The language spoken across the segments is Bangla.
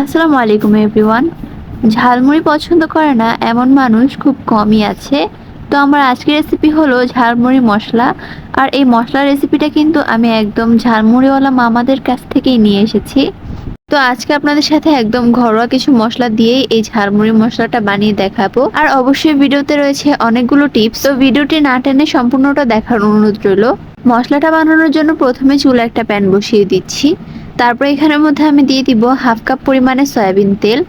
আসসালামু আলাইকুম এভরিওয়ান ঝালমুড়ি পছন্দ করে না, এমন মানুষ খুব কমই আছে। তো আমার আজকের রেসিপি হলো ঝালমুড়ি মশলা। আর এই মশলা রেসিপিটা কিন্তু আমি একদম ঝালমুড়িওয়ালা মামাদের কাছ থেকেই নিয়ে এসেছি। তো আজকে আপনাদের সাথে একদম ঘরোয়া কিছু মশলা দিয়েই এই ঝালমুড়ি মশলাটা বানিয়ে দেখাবো। আর অবশ্যই ভিডিওতে রয়েছে অনেকগুলো টিপস। তো ভিডিওটি না টেনে সম্পূর্ণটা দেখার অনুরোধ রইল। মশলাটা বানানোর জন্য প্রথমে চুলা একটা প্যান বসিয়ে দিচ্ছি। তারপর এখানের মধ্যে আমি দিয়ে দিব হাফ কাপ পরিমাণে সয়াবিন তেল।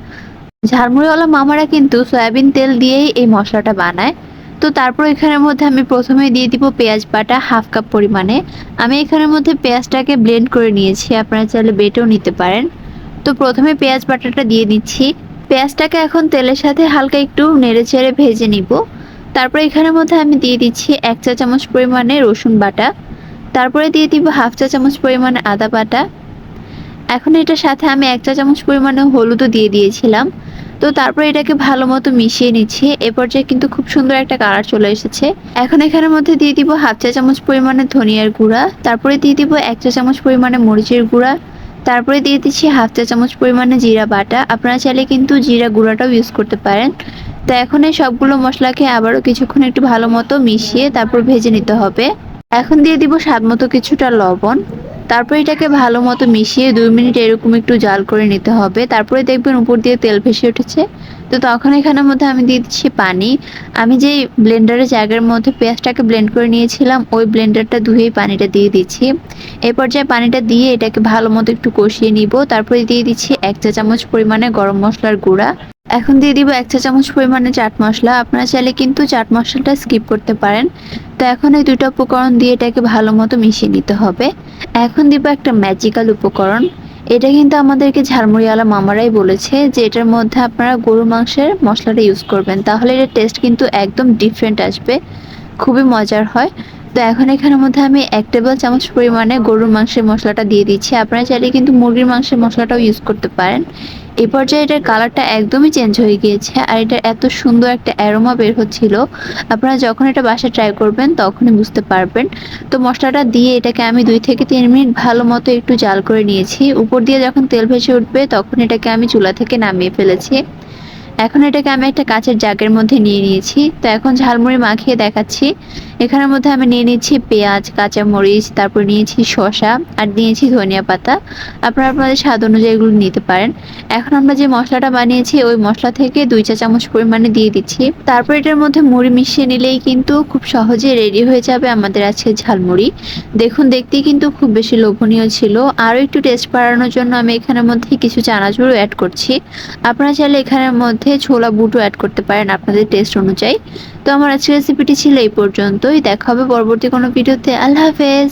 ঝালমুড়িওয়ালা মামারা কিন্তু সয়াবিন তেল দিয়েই এই মশলাটা বানায়। তো তারপর এখানের মধ্যে আমি প্রথমে দিয়ে দিব পেঁয়াজ বাটা হাফ কাপ পরিমাণে। আমি এখানের মধ্যে পেঁয়াজটাকে ব্লেন্ড করে নিয়েছি, আপনারা চাইলে বেটেও নিতে পারেন। তো প্রথমে পেঁয়াজ বাটাটা দিয়ে দিচ্ছি। পেঁয়াজটাকে এখন তেলের সাথে হালকা একটু নেড়ে চেড়ে ভেজে নিব। তারপর এখানের মধ্যে আমি দিয়ে দিচ্ছি এক চা চামচ পরিমাণে রসুন বাটা। তারপরে দিয়ে দিব হাফ চা চামচ পরিমাণে আদা বাটা। এখন এটার সাথে আমি এক চা চামচ পরিমাণে হলুদও দিয়ে দিয়েছিলাম। তো তারপর এটাকে ভালো মতো মিশিয়ে নিচ্ছি। এ পর্যায়ে কিন্তু খুব সুন্দর একটা কালার চলে এসেছে। এখন এখানের মধ্যে দিয়ে দিব হাফ চা চামচ পরিমাণে ধনিয়ার গুঁড়া। তারপরে দিয়ে দিব এক চা চামচ পরিমাণে মরিচের গুঁড়া। তারপরে দিয়ে দিচ্ছি হাফ চা চামচ পরিমাণে জিরা বাটা। আপনারা চাইলে কিন্তু জিরা গুঁড়াটাও ইউজ করতে পারেন। তো এখন এই সবগুলো মশলাকে আবারও কিছুক্ষণ একটু ভালো মতো মিশিয়ে তারপর ভেজে নিতে হবে। এখন দিয়ে দিব স্বাদ মতো কিছুটা লবণ। তারপর এটাকে ভালো মতো মিশিয়ে দুই মিনিট এরকম একটু জাল করে নিতে হবে। তারপরে দেখবেন উপর দিয়ে তেল ভেসে উঠেছে। তো তখন এখানের মধ্যে আমি দিয়ে দিচ্ছি পানি। আমি যে ব্লেন্ডারের জায়গার মধ্যে পেঁয়াজটাকে ব্লেন্ড করে নিয়েছিলাম, ওই ব্লেন্ডারটা ধুয়েই পানিটা দিয়ে দিচ্ছি। এই পর্যায়ে পানিটা দিয়ে এটাকে ভালো মতো একটু কষিয়ে নিব। তারপরে দিয়ে দিচ্ছি এক চা চামচ পরিমাণে গরম মশলার গুঁড়া। এখন দিয়ে দিব এক চা চামচ পরিমাণে চাট মশলা। আপনারা চাইলে কিন্তু চাট মশলাটা স্কিপ করতে পারেন। তো এখন এই দুটো উপকরণ দিয়ে এটাকে ভালো মতো মিশিয়ে নিতে হবে। এখন দিব একটা ম্যাজিক্যাল উপকরণ। এটা কিন্তু আমাদেরকে ঝালমুড়িওয়ালা মামারাই বলেছে যে এটার মধ্যে আপনারা গরু মাংসের মশলাটা ইউজ করবেন। তাহলে এটার টেস্ট কিন্তু একদম ডিফারেন্ট আসবে। খুবই মজার হয়। তো এখন এখানের মধ্যে আমি এক টেবিল চামচ পরিমাণে গরুর মাংসের মশলাটা দিয়ে দিচ্ছি। আপনারা চাইলে কিন্তু মুরগির মাংসের মশলাটাও ইউজ করতে পারেন। এই পর্যায়ে এটার কালারটা একদমই চেঞ্জ হয়ে গিয়েছে আর এটার এত সুন্দর একটা অ্যারোমা বের হচ্ছিল। আপনারা যখন এটা বাসায় ট্রাই করবেন, তখনই বুঝতে পারবেন। তো মশলাটা দিয়ে এটাকে আমি দুই থেকে তিন মিনিট ভালো মতো একটু জাল করে নিয়েছি। উপর দিয়ে যখন তেল ভেসে উঠবে, তখন এটাকে আমি চুলা থেকে নামিয়ে ফেলেছি। এখন এটাকে আমি একটা কাঁচের জাগের মধ্যে নিয়ে নিয়েছি। তো এখন ঝালমুড়ি মাখিয়ে দেখাচ্ছি। এখানের মধ্যে আমি নিয়ে নিচ্ছি পেঁয়াজ, কাঁচামরিচ, তারপর নিয়েছি শসা আর নিয়েছি ধনিয়া পাতা। আপনারা আপনাদের স্বাদ অনুযায়ী এগুলো নিতে পারেন। এখন আমরা যে মশলাটা বানিয়েছি, ওই মশলা থেকে দুই চা চামচ পরিমাণে দিয়ে দিচ্ছি। তারপর এটার মধ্যে মুড়ি মিশিয়ে নিলেই কিন্তু খুব সহজে রেডি হয়ে যাবে আমাদের আজকে ঝালমুড়ি। দেখুন, দেখতেই কিন্তু খুব বেশি লোভনীয় ছিল। আরও একটু টেস্ট বাড়ানোর জন্য আমি এখানের মধ্যে কিছু চানাচুরও অ্যাড করছি। আপনারা চাইলে এখানের মধ্যে ছোলা বুটও অ্যাড করতে পারেন আপনাদের টেস্ট অনুযায়ী। তো আমার আজকের রেসিপিটি ছিল এই পর্যন্তই। দেখা হবে পরবর্তী কোনো ভিডিওতে আল্লাহ হাফেজ।